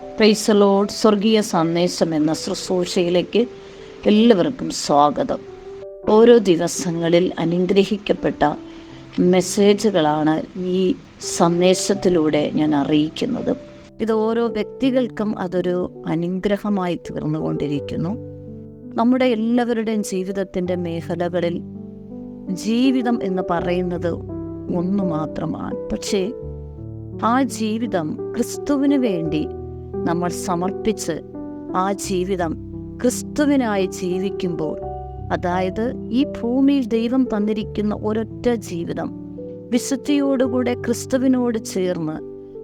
പ്രൈസലോഡ് സ്വർഗീയ സന്ദേശം എന്ന ശുശ്രൂഷയിലേക്ക് എല്ലാവർക്കും സ്വാഗതം. ഓരോ ദിവസങ്ങളിൽ അനുഗ്രഹിക്കപ്പെട്ട മെസ്സേജുകളാണ് ഈ സന്ദേശത്തിലൂടെ ഞാൻ അറിയിക്കുന്നത്. ഇത് ഓരോ വ്യക്തികൾക്കും അതൊരു അനുഗ്രഹമായി തീർന്നുകൊണ്ടിരിക്കുന്നു. നമ്മുടെ എല്ലാവരുടെയും ജീവിതത്തിന്റെ മേഖലകളിൽ ജീവിതം എന്ന് പറയുന്നത് ഒന്നു മാത്രമാണ്. പക്ഷേ ആ ജീവിതം ക്രിസ്തുവിന് വേണ്ടി നമ്മൾ സമർപ്പിച്ച് ആ ജീവിതം ക്രിസ്തുവിനായി ജീവിക്കുമ്പോൾ അതായത് ഈ ഭൂമിയിൽ ദൈവം തന്നിരിക്കുന്ന ഒരൊറ്റ ജീവിതം വിശുദ്ധിയോടുകൂടെ ക്രിസ്തുവിനോട് ചേർന്ന്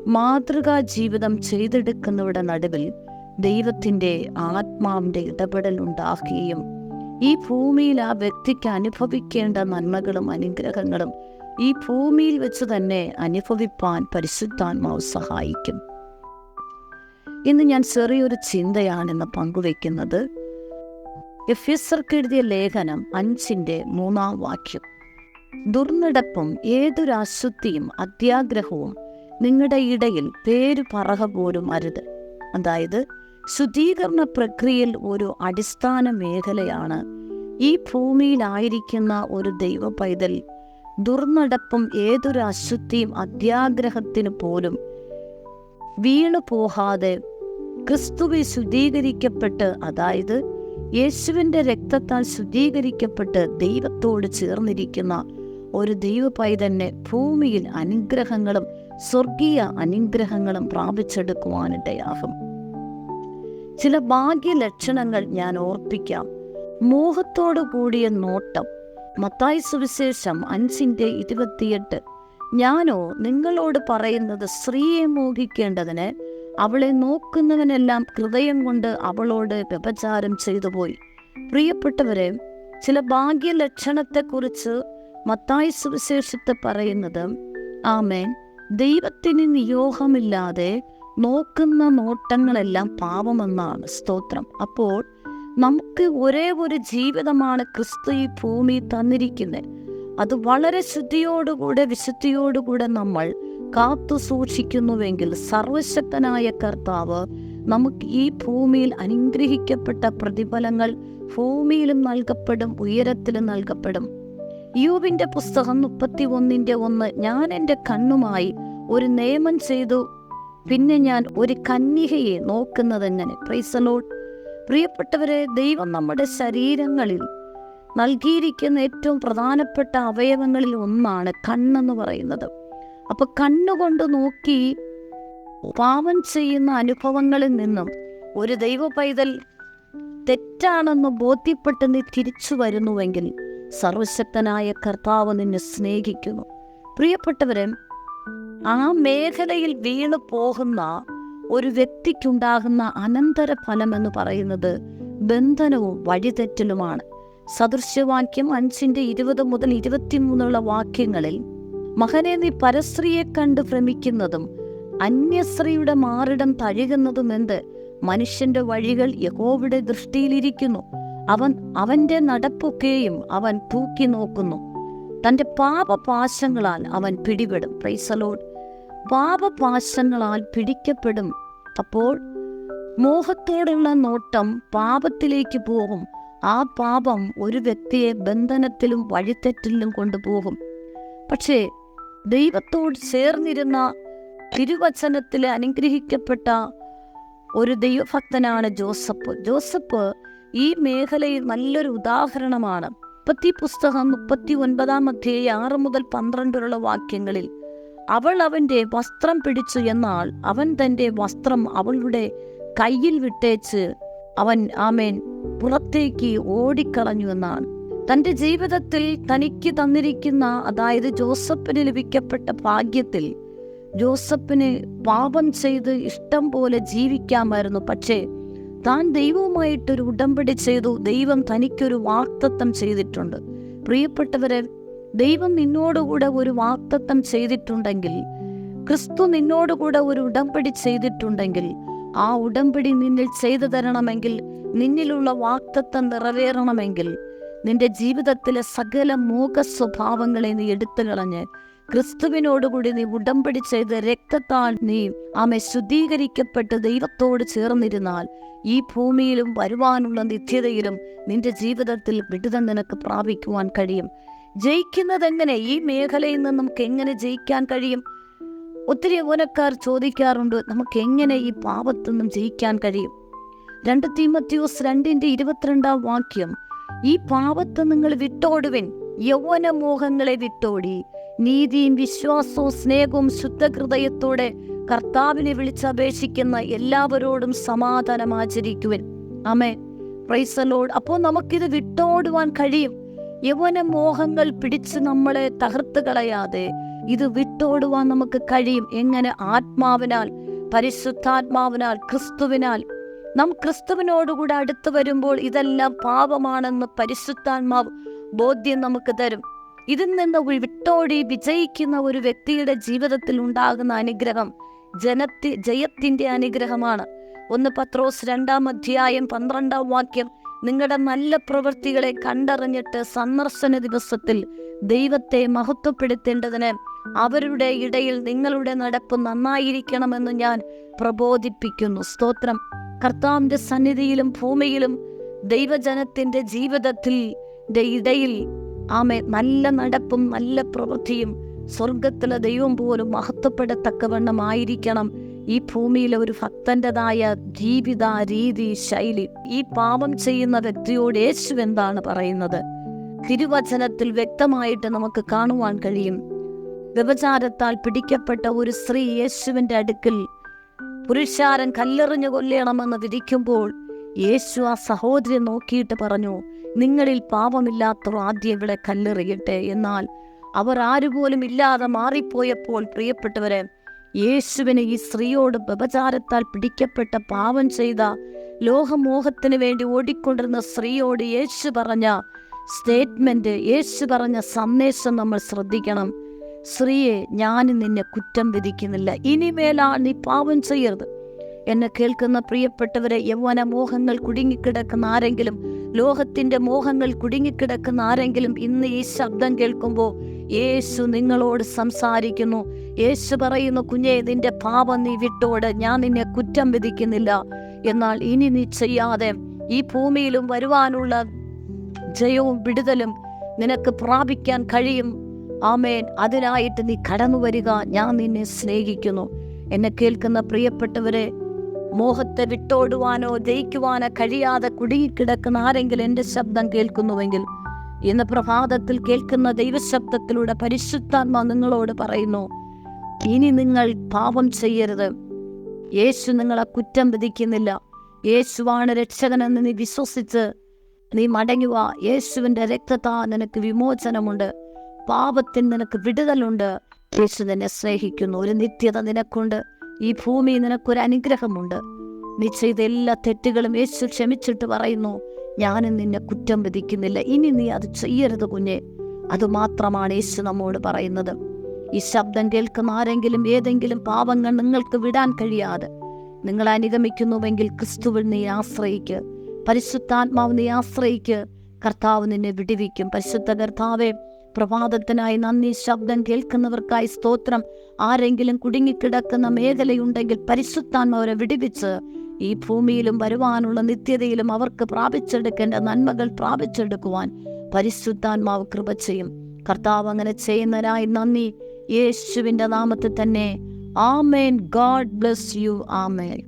മാതൃകാ ജീവിതം ചെയ്തെടുക്കുന്നവരുടെ നടുവിൽ ദൈവത്തിന്റെ ആത്മാവിന്റെ ഇടപെടൽ ഉണ്ടാക്കുകയും ഈ ഭൂമിയിൽ ആ വ്യക്തിക്ക് അനുഭവിക്കേണ്ട നന്മകളും അനുഗ്രഹങ്ങളും ഈ ഭൂമിയിൽ വെച്ച് തന്നെ അനുഭവിപ്പാൻ പരിശുദ്ധാത്മാവ് സഹായിക്കും. ഇന്ന് ഞാൻ ചെറിയൊരു ചിന്തയാണെന്ന് പങ്കുവെക്കുന്നത് എഴുതിയ ലേഖനം അഞ്ചിന്റെ മൂന്നാം വാക്യം. ദുർനടപ്പും ഏതൊരു അശുദ്ധിയും അത്യാഗ്രഹവും നിങ്ങളുടെ ഇടയിൽ പേര് പറക പോലും അരുത്. അതായത് ശുദ്ധീകരണ പ്രക്രിയയിൽ ഒരു അടിസ്ഥാന മേഖലയാണ് ഈ ഭൂമിയിലായിരിക്കുന്ന ഒരു ദൈവ പൈതൽ ദുർനടപ്പും ഏതൊരു അശുദ്ധിയും അത്യാഗ്രഹത്തിന് പോലും വീണു പോകാതെ ക്രിസ്തുവെ ശുദ്ധീകരിക്കപ്പെട്ട് അതായത് യേശുവിന്റെ രക്തത്താൽ ശുദ്ധീകരിക്കപ്പെട്ട് ദൈവത്തോട് ചേർന്നിരിക്കുന്ന ഒരു ദൈവ പൈതന്നെ ഭൂമിയിൽ അനുഗ്രഹങ്ങളും സ്വർഗീയ അനുഗ്രഹങ്ങളും പ്രാപിച്ചെടുക്കുവാനിടയാകും. ചില ഭാഗ്യലക്ഷണങ്ങൾ ഞാൻ ഓർപ്പിക്കാം. മോഹത്തോടു കൂടിയ നോട്ടം. മത്തായി സുവിശേഷം അഞ്ചിന്റെ ഇരുപത്തിയെട്ട്. ഞാനോ നിങ്ങളോട് പറയുന്നത് സ്ത്രീയെ മോഹിക്കേണ്ടതിന് അവളെ നോക്കുന്നവനെല്ലാം ഹൃദയം കൊണ്ട് അവളോട് വ്യഭചാരം ചെയ്തു പോയി. പ്രിയപ്പെട്ടവരെ ചില ഭാഗ്യലക്ഷണത്തെക്കുറിച്ച് മത്തായ സുവിശേഷത്തെ പറയുന്നത് ആമേൻ. ദൈവത്തിന് നിയോഗമില്ലാതെ നോക്കുന്ന നോട്ടങ്ങളെല്ലാം പാപമെന്നാണ് സ്തോത്രം. അപ്പോൾ നമുക്ക് ഒരേ ഒരു ജീവിതമാണ് ക്രിസ്തു ഈ ഭൂമി തന്നിരിക്കുന്നത്. അത് വളരെ ശുദ്ധിയോടുകൂടെ വിശുദ്ധിയോടുകൂടെ നമ്മൾ കാത്തു സൂക്ഷിക്കുന്നുവെങ്കിൽ സർവശക്തനായ കർത്താവ് നമുക്ക് ഈ ഭൂമിയിൽ അനുഗ്രഹിക്കപ്പെട്ട പ്രതിഫലങ്ങൾ ഭൂമിയിലും നൽകപ്പെടും ഉയരത്തിലും നൽകപ്പെടും. യൂബിന്റെ പുസ്തകം മുപ്പത്തി ഒന്നിന്റെ ഒന്ന് ഞാൻ എന്റെ കണ്ണുമായി ഒരു നിയമം ചെയ്തു പിന്നെ ഞാൻ ഒരു കന്യകയെ നോക്കുന്നതെങ്ങനെ? പ്രൈസലോട്ട് പ്രിയപ്പെട്ടവരെ ദൈവം നമ്മുടെ ശരീരങ്ങളിൽ നൽകിയിരിക്കുന്ന ഏറ്റവും പ്രധാനപ്പെട്ട അവയവങ്ങളിൽ ഒന്നാണ് കണ്ണെന്ന് പറയുന്നത്. അപ്പൊ കണ്ണുകൊണ്ട് നോക്കി പാപം ചെയ്യുന്ന അനുഭവങ്ങളിൽ നിന്നും ഒരു ദൈവ പൈതൽ തെറ്റാണെന്ന് ബോധ്യപ്പെട്ട് നീ തിരിച്ചു വരുന്നുവെങ്കിൽ സർവശക്തനായ കർത്താവ് നിന്നെ സ്നേഹിക്കുന്നു. പ്രിയപ്പെട്ടവരെ ആ മേഖലയിൽ വീണു പോകുന്ന ഒരു വ്യക്തിക്കുണ്ടാകുന്ന അനന്തര ഫലം എന്ന് പറയുന്നത് ബന്ധനവും വഴിതെറ്റലുമാണ്. സദൃശ്യവാക്യം അഞ്ചിന്റെ ഇരുപത് മുതൽ ഇരുപത്തിമൂന്നുള്ള വാക്യങ്ങളിൽ മകനെ നീ പരസ്ത്രീയെ കണ്ട് ഭ്രമിക്കുന്നതും അന്യസ്ത്രീയുടെ മാറിടം തഴുകുന്നതും എന്ത്? മനുഷ്യന്റെ വഴികൾ യഹോവിടെ ദൃഷ്ടിയിലിരിക്കുന്നു. അവൻ അവന്റെ നടപ്പൊക്കെയും അവൻ തൂക്കി നോക്കുന്നു. തന്റെ പാപപാശങ്ങളാൽ അവൻ പിടിപെടും. പ്രൈസലോഡ് പാപപാശങ്ങളാൽ പിടിക്കപ്പെടും. അപ്പോൾ മോഹത്തോടുള്ള നോട്ടം പാപത്തിലേക്ക് പോകും. ആ പാപം ഒരു വ്യക്തിയെ ബന്ധനത്തിലും വഴിത്തെറ്റിലും കൊണ്ടുപോകും. പക്ഷേ ദൈവത്തോട് ചേർന്നിരുന്ന തിരുവചനത്തിൽ അനുഗ്രഹിക്കപ്പെട്ട ഒരു ദൈവഭക്തനാണ് ജോസഫ്. ജോസഫ് ഈ മേഖലയിൽ നല്ലൊരു ഉദാഹരണമാണ്. മുപ്പത്തി പുസ്തകം മുപ്പത്തി ഒൻപതാം അധ്യായ ആറ് മുതൽ പന്ത്രണ്ടുള്ള വാക്യങ്ങളിൽ അവൾ അവന്റെ വസ്ത്രം പിടിച്ചു എന്നാൽ അവൻ തന്റെ വസ്ത്രം അവളുടെ കയ്യിൽ വിട്ടേച്ച് അവൻ ആമേൻ പുറത്തേക്ക് ഓടിക്കളഞ്ഞു എന്നാണ്. തന്റെ ജീവിതത്തിൽ തനിക്ക് തന്നിരിക്കുന്ന അതായത് ജോസഫിന് ലഭിക്കപ്പെട്ട ഭാഗ്യത്തിൽ ജോസഫിന് പാപം ചെയ്ത് ഇഷ്ടം പോലെ ജീവിക്കാമായിരുന്നു. പക്ഷേ താൻ ദൈവവുമായിട്ടൊരു ഉടമ്പടി ചെയ്തു. ദൈവം തനിക്കൊരു വാക്തത്വം ചെയ്തിട്ടുണ്ട്. പ്രിയപ്പെട്ടവരെ ദൈവം നിന്നോടുകൂടെ ഒരു വാക്തത്വം ചെയ്തിട്ടുണ്ടെങ്കിൽ ക്രിസ്തു നിന്നോടുകൂടെ ഒരു ഉടമ്പടി ചെയ്തിട്ടുണ്ടെങ്കിൽ ആ ഉടമ്പടി നിന്നിൽ ചെയ്തു തരണമെങ്കിൽ നിന്നിലുള്ള വാക്തത്വം നിറവേറണമെങ്കിൽ നിന്റെ ജീവിതത്തിലെ സകല മൂക സ്വഭാവങ്ങളെ നീ എടുത്തു കളഞ്ഞ് ക്രിസ്തുവിനോടുകൂടി നീ ഉടമ്പടി ചെയ്ത് രക്തത്താൽ നീ ആമെ ശുദ്ധീകരിക്കപ്പെട്ട് ദൈവത്തോട് ചേർന്നിരുന്നാൽ ഈ ഭൂമിയിലും വരുവാനുള്ള നിത്യതയിലും നിന്റെ ജീവിതത്തിൽ വിടുതൽ നിനക്ക് പ്രാപിക്കുവാൻ കഴിയും. ജയിക്കുന്നത് എങ്ങനെ? ഈ മേഖലയിൽ നിന്ന് നമുക്ക് എങ്ങനെ ജയിക്കാൻ കഴിയും? ഒത്തിരി യൗവനക്കാർ ചോദിക്കാറുണ്ട് നമുക്ക് എങ്ങനെ ഈ പാപത്തു നിന്നും ജയിക്കാൻ കഴിയും? രണ്ട് തീമത്യോസ് രണ്ടിന്റെ ഇരുപത്തിരണ്ടാം വാക്യം ഈ പാപത്തെ നിങ്ങൾ വിട്ടോടുവിൻ. യൗവന മോഹങ്ങളെ വിട്ടോടി. നീതിയും വിശ്വാസവും സ്നേഹവും ശുദ്ധഹൃദയത്തോടെ കർത്താവിനെ വിളിച്ചപേക്ഷിക്കുന്ന എല്ലാവരോടും സമാധാനം ആചരിക്കുവിൻ. അമേ റൈസലോട് അപ്പോൾ നമുക്കിത് വിട്ടോടുവാൻ കഴിയും. യൗവന മോഹങ്ങൾ പിടിച്ച് നമ്മളെ തകർത്ത് കളയാതെ ഇത് വിട്ടോടുവാൻ നമുക്ക് കഴിയും. എങ്ങനെ? ആത്മാവിനാൽ പരിശുദ്ധാത്മാവിനാൽ ക്രിസ്തുവിനാൽ നാം ക്രിസ്തുവിനോടുകൂടെ അടുത്തു വരുമ്പോൾ ഇതെല്ലാം പാപമാണെന്ന് പരിശുദ്ധാത്മാവ് ബോധ്യം നമുക്ക് തരും. ഇതിൽ നിന്ന് വിട്ടോടി വിജയിക്കുന്ന ഒരു വ്യക്തിയുടെ ജീവിതത്തിൽ ഉണ്ടാകുന്ന അനുഗ്രഹം ജനത്തി ജയത്തിന്റെ അനുഗ്രഹമാണ്. ഒന്ന് പത്രോസ് രണ്ടാം അധ്യായം പന്ത്രണ്ടാം വാക്യം നിങ്ങളുടെ നല്ല പ്രവൃത്തികളെ കണ്ടറിഞ്ഞിട്ട് സന്ദർശന ദിവസത്തിൽ ദൈവത്തെ മഹത്വപ്പെടുത്തേണ്ടതിന് അവരുടെ ഇടയിൽ നിങ്ങളുടെ നടപ്പ് നന്നായിരിക്കണമെന്ന് ഞാൻ പ്രബോധിപ്പിക്കുന്നു. സ്തോത്രം. കർത്താവിന്റെ സന്നിധിയിലും ഭൂമിയിലും ദൈവജനത്തിന്റെ ജീവിതത്തിൽ ഇടയിൽ ആമെ നല്ല നടപ്പും നല്ല പ്രവൃത്തിയും സ്വർഗത്തിലെ ദൈവം പോലും മഹത്വപ്പെടത്തക്കവണ്ണമായിരിക്കണം ഈ ഭൂമിയിലെ ഒരു ഭക്തന്റെതായ ജീവിത രീതി ശൈലി. ഈ പാപം ചെയ്യുന്ന വ്യക്തിയോട് യേശു എന്താണ് പറയുന്നത്? തിരുവചനത്തിൽ വ്യക്തമായിട്ട് നമുക്ക് കാണുവാൻ കഴിയും. വ്യഭചാരത്താൽ പിടിക്കപ്പെട്ട ഒരു സ്ത്രീ യേശുവിന്റെ അടുക്കൽ പുരുഷാരൻ കല്ലെറിഞ്ഞു കൊല്ലണമെന്ന് വിധിക്കുമ്പോൾ യേശു ആ സഹോദരി നോക്കിയിട്ട് പറഞ്ഞു നിങ്ങളിൽ പാപമില്ലാത്തവർ ആദ്യം ഇവിടെ കല്ലെറിയട്ടെ. എന്നാൽ അവർ ആരുപോലും ഇല്ലാതെ മാറിപ്പോയപ്പോൾ പ്രിയപ്പെട്ടവരെ യേശുവിന് ഈ സ്ത്രീയോട് വ്യഭചാരത്താൽ പിടിക്കപ്പെട്ട പാപം ചെയ്ത ലോഹമോഹത്തിന് വേണ്ടി ഓടിക്കൊണ്ടിരുന്ന സ്ത്രീയോട് യേശു പറഞ്ഞ സ്റ്റേറ്റ്മെന്റ് യേശു പറഞ്ഞ സന്ദേശം നമ്മൾ ശ്രദ്ധിക്കണം. സ്ത്രീയെ ഞാൻ നിന്നെ കുറ്റം വിധിക്കുന്നില്ല. ഇനിമേലാ നീ പാപം ചെയ്യരുത്. എന്നെ കേൾക്കുന്ന പ്രിയപ്പെട്ടവരെ യൗവന മോഹങ്ങൾ കുടുങ്ങിക്കിടക്കുന്ന ആരെങ്കിലും ലോഹത്തിന്റെ മോഹങ്ങൾ കുടുങ്ങിക്കിടക്കുന്ന ആരെങ്കിലും ഇന്ന് ഈ ശബ്ദം കേൾക്കുമ്പോൾ യേശു നിങ്ങളോട് സംസാരിക്കുന്നു. യേശു പറയുന്നു കുഞ്ഞെ നിന്റെ പാപം നീ വിട്ടോട്. ഞാൻ നിന്നെ കുറ്റം വിധിക്കുന്നില്ല. എന്നാൽ ഇനി നീ ചെയ്യാതെ ഈ ഭൂമിയിലും വരുവാനുള്ള ജയവും വിടുതലും നിനക്ക് പ്രാപിക്കാൻ കഴിയും. ആമേൻ. അതിനായിട്ട് നീ കടന്നു വരിക. ഞാൻ നിന്നെ സ്നേഹിക്കുന്നു. എന്നെ കേൾക്കുന്ന പ്രിയപ്പെട്ടവരെ മോഹത്തെ വിട്ടോടുവാനോ ജയിക്കുവാനോ കഴിയാതെ കുടുങ്ങിക്കിടക്കുന്ന ആരെങ്കിലും എന്റെ ശബ്ദം കേൾക്കുന്നുവെങ്കിൽ ഇന്ന് പ്രഭാതത്തിൽ കേൾക്കുന്ന ദൈവശബ്ദത്തിലൂടെ പരിശുദ്ധാത്മ നിങ്ങളോട് പറയുന്നു ഇനി നിങ്ങൾ പാപം ചെയ്യരുത്. യേശു നിങ്ങളെ കുറ്റം വിധിക്കുന്നില്ല. യേശുവാണ് രക്ഷകനെന്ന് നീ വിശ്വസിച്ച് നീ മടങ്ങുക. യേശുവിന്റെ രക്തത്താ നിനക്ക് വിമോചനമുണ്ട്. പാപത്തിന് നിനക്ക് വിടുതലുണ്ട്. യേശു നിന്നെ സ്നേഹിക്കുന്നു. ഒരു നിത്യത നിനക്കുണ്ട്. ഈ ഭൂമി നിനക്കൊരു അനുഗ്രഹമുണ്ട്. നീ ചെയ്ത എല്ലാ തെറ്റുകളും യേശു ക്ഷമിച്ചിട്ട് പറയുന്നു ഞാനും നിന്നെ കുറ്റം വിധിക്കുന്നില്ല. ഇനി നീ അത് ചെയ്യരുത് കുഞ്ഞെ. അതുമാത്രമാണ് യേശു നമ്മോട് പറയുന്നത്. ഈ ശബ്ദം കേൾക്കുന്ന ആരെങ്കിലും ഏതെങ്കിലും പാപങ്ങൾ നിങ്ങൾക്ക് വിടാൻ കഴിയാതെ നിങ്ങൾ അനുഗമിക്കുന്നുവെങ്കിൽ ക്രിസ്തുവിൽ നീ ആശ്രയിക്ക്. പരിശുദ്ധാത്മാവ് നീ ആശ്രയിക്ക്. കർത്താവ് നിന്നെ വിടിവിക്കും. പരിശുദ്ധ കർത്താവെ പ്രഭാതത്തിനായി നന്ദി ശബ്ദം കേൾക്കുന്നവർക്കായി സ്തോത്രം. ആരെങ്കിലും കുടുങ്ങിക്കിടക്കുന്ന മേഖലയുണ്ടെങ്കിൽ പരിശുദ്ധാത്മാവരെ വിടിവിച്ച് ഈ ഭൂമിയിലും വരുവാനുള്ള നിത്യതയിലും അവർക്ക് പ്രാപിച്ചെടുക്കേണ്ട നന്മകൾ പ്രാപിച്ചെടുക്കുവാൻ പരിശുദ്ധാത്മാവ് കൃപ ചെയ്യും. കർത്താവ് അങ്ങനെ ചെയ്യുന്നതിനായി നന്ദി. യേശുവിന്റെ നാമത്തിൽ തന്നെ. ആമേൻ. God bless you. ആമേൻ.